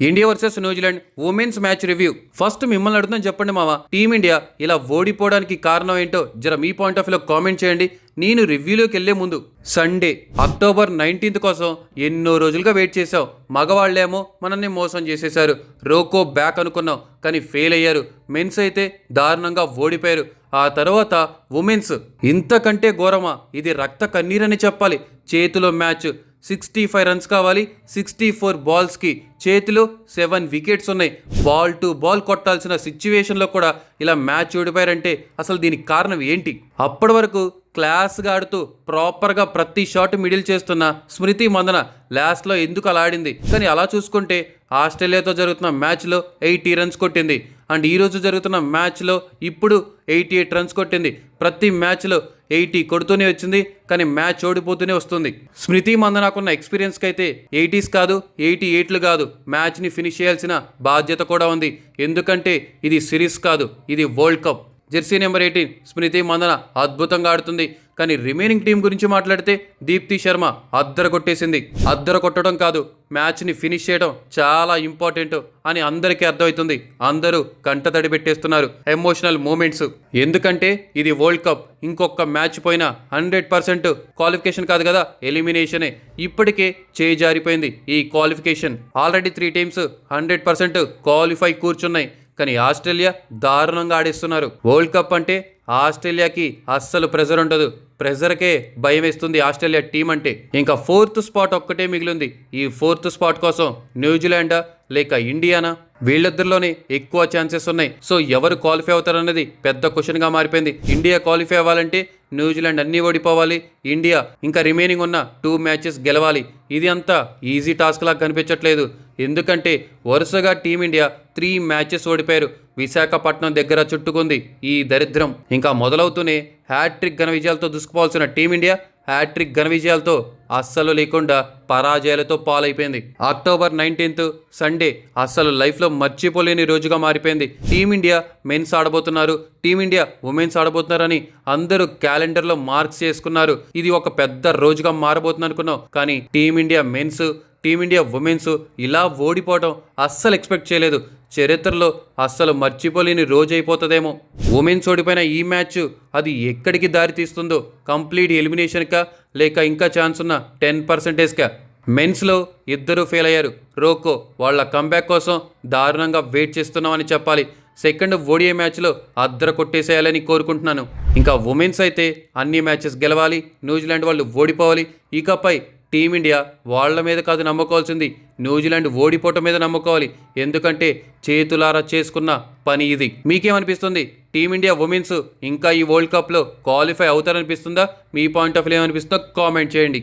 India versus New Zealand women's match review first మిమ్మల్ని అడుగుతాను చెప్పండి మావా టీమిండియా ఇలా ఓడిపోవడానికి కారణం ఏంటో జర మీ పాయింట్ ఆఫ్ వ్యూలో కామెంట్ చేయండి. నేను రివ్యూలోకి వెళ్ళే ముందు సండే అక్టోబర్ నైన్టీన్త్ కోసం ఎన్నో రోజులుగా వెయిట్ చేసాం మగవాళ్ళేమో మనల్ని మోసం చేసేశారు. రోకో బ్యాక్ అనుకున్నాం కానీ ఫెయిల్ అయ్యారు. మెన్స్ అయితే దారుణంగా ఓడిపోయారు. ఆ తర్వాత ఉమెన్స్ ఇంతకంటే ఘోరమా? ఇది రక్త కన్నీరని చెప్పాలి. చేతిలో మ్యాచ్ సిక్స్టీ ఫైవ్ రన్స్ కావాలి సిక్స్టీ ఫోర్ బాల్స్కి. చేతిలో సెవెన్ వికెట్స్ ఉన్నాయి. బాల్ టు బాల్ కొట్టాల్సిన సిచ్యువేషన్లో కూడా ఇలా మ్యాచ్ ఓడిపోయారంటే అసలు దీనికి కారణం ఏంటి? అప్పటి వరకు క్లాస్గా ఆడుతూ ప్రాపర్గా ప్రతి షాట్ మిడిల్ చేస్తున్న స్మృతి మందన లాస్ట్లో ఎందుకు అలా ఆడింది? కానీ అలా చూసుకుంటే ఆస్ట్రేలియాతో జరుగుతున్న మ్యాచ్లో ఎయిటీ రన్స్ కొట్టింది. అండ్ ఈరోజు జరుగుతున్న మ్యాచ్లో ఇప్పుడు ఎయిటీ ఎయిట్ రన్స్ కొట్టింది. ప్రతి మ్యాచ్లో ఎయిటీ కొడుతూనే వచ్చింది కానీ మ్యాచ్ ఓడిపోతూనే వస్తుంది. స్మృతి మందనాకున్న ఎక్స్పీరియన్స్కి అయితే ఎయిటీస్ కాదు ఎయిటీ ఎయిట్లు కాదు. మ్యాచ్ని ఫినిష్ చేయాల్సిన బాధ్యత కూడా ఉంది. ఎందుకంటే ఇది సిరీస్ కాదు ఇది world cup. Jersey number eighteen Smriti Mandhana అద్భుతంగా ఆడుతుంది. కానీ రిమైనింగ్ టీం గురించి మాట్లాడితే దీప్తి శర్మ అద్దర కొట్టేసింది. అద్దర కొట్టడం కాదు మ్యాచ్ని ఫినిష్ చేయడం చాలా ఇంపార్టెంట్ అని అందరికీ అర్థమవుతుంది. అందరూ కంటతడి పెట్టేస్తున్నారు ఎమోషనల్ మూమెంట్స్. ఎందుకంటే ఇది వరల్డ్ కప్ ఇంకొక మ్యాచ్ పోయినా హండ్రెడ్ పర్సెంట్ క్వాలిఫికేషన్ కాదు కదా ఎలిమినేషనే. ఇప్పటికే చేయి జారిపోయింది ఈ qualification. Already three teams hundred percent qualify కూర్చున్నాయి. కానీ ఆస్ట్రేలియా దారుణంగా ఆడిస్తున్నారు. వరల్డ్ కప్ అంటే ఆస్ట్రేలియాకి అస్సలు ప్రెజర్ ఉండదు. ప్రెజర్కే భయం వేస్తుంది ఆస్ట్రేలియా టీం అంటే. ఇంకా ఫోర్త్ స్పాట్ ఒక్కటే మిగిలింది. ఈ ఫోర్త్ స్పాట్ కోసం న్యూజిలాండా లేక ఇండియానా? వీళ్ళిద్దరిలోనే ఎక్కువ ఛాన్సెస్ ఉన్నాయి. సో ఎవరు క్వాలిఫై అవుతారన్నది పెద్ద క్వశ్చన్గా మారిపోయింది. ఇండియా క్వాలిఫై అవ్వాలంటే న్యూజిలాండ్ అన్నీ ఓడిపోవాలి. ఇండియా ఇంకా రిమైనింగ్ ఉన్న టూ మ్యాచెస్ గెలవాలి. ఇది అంతా ఈజీ టాస్క్ లాగా కనిపించట్లేదు. ఎందుకంటే వరుసగా టీమిండియా త్రీ మ్యాచెస్ ఓడిపోయారు. విశాఖపట్నం దగ్గర చుట్టుకుంది ఈ దరిద్రం. ఇంకా మొదలవుతూనే హ్యాట్రిక్ ఘన విజయాలతో దూసుకుపోవాల్సిన టీమిండియా హ్యాట్రిక్ ఘన విజయాలతో అస్సలు లేకుండా పరాజయాలతో పాలైపోయింది. అక్టోబర్ నైన్టీన్త్ సండే అస్సలు లైఫ్లో మర్చిపోలేని రోజుగా మారిపోయింది. టీమిండియా మెన్స్ ఆడబోతున్నారు. టీమిండియా ఉమెన్స్ ఆడబోతున్నారని అందరూ క్యాలెండర్లో మార్క్స్ చేసుకున్నారు. ఇది ఒక పెద్ద రోజుగా మారబోతుంది అనుకున్నాం కానీ టీమిండియా మెన్స్ టీమిండియా ఉమెన్స్ ఇలా ఓడిపోవడం అస్సలు ఎక్స్పెక్ట్ చేయలేదు. చరిత్రలో అస్సలు మర్చిపోలేని రోజు అయిపోతుందేమో ఉమెన్స్ ఓడిపోయిన ఈ మ్యాచ్ అది ఎక్కడికి దారి తీస్తుందో కంప్లీట్ ఎలిమినేషన్కా లేక ఇంకా ఛాన్స్ ఉన్న టెన్ పర్సెంటేజ్కా మెన్స్లో ఇద్దరు ఫెయిల్ అయ్యారు. రోకో వాళ్ళ కంబ్యాక్ కోసం దారుణంగా వెయిట్ చేస్తున్నామని చెప్పాలి. సెకండ్ ఓడిఏ మ్యాచ్లో అద్దర కొట్టేసేయాలని కోరుకుంటున్నాను. ఇంకా ఉమెన్స్ అయితే అన్ని మ్యాచెస్ గెలవాలి. న్యూజిలాండ్ వాళ్ళు ఓడిపోవాలి. ఇకపై టీమిండియా వాళ్ళ మీద కాదు నమ్ముకోవాల్సింది. న్యూజిలాండ్ ఓడిపోవటం మీద నమ్ముకోవాలి. ఎందుకంటే చేతులారా చేసుకున్న పని ఇది. మీకేమనిపిస్తుంది? టీమిండియా ఉమెన్స్ ఇంకా ఈ వరల్డ్ కప్లో క్వాలిఫై అవుతారనిపిస్తుందా? మీ పాయింట్ ఆఫ్ వ్యూ ఏమనిపిస్తుందో కామెంట్ చేయండి.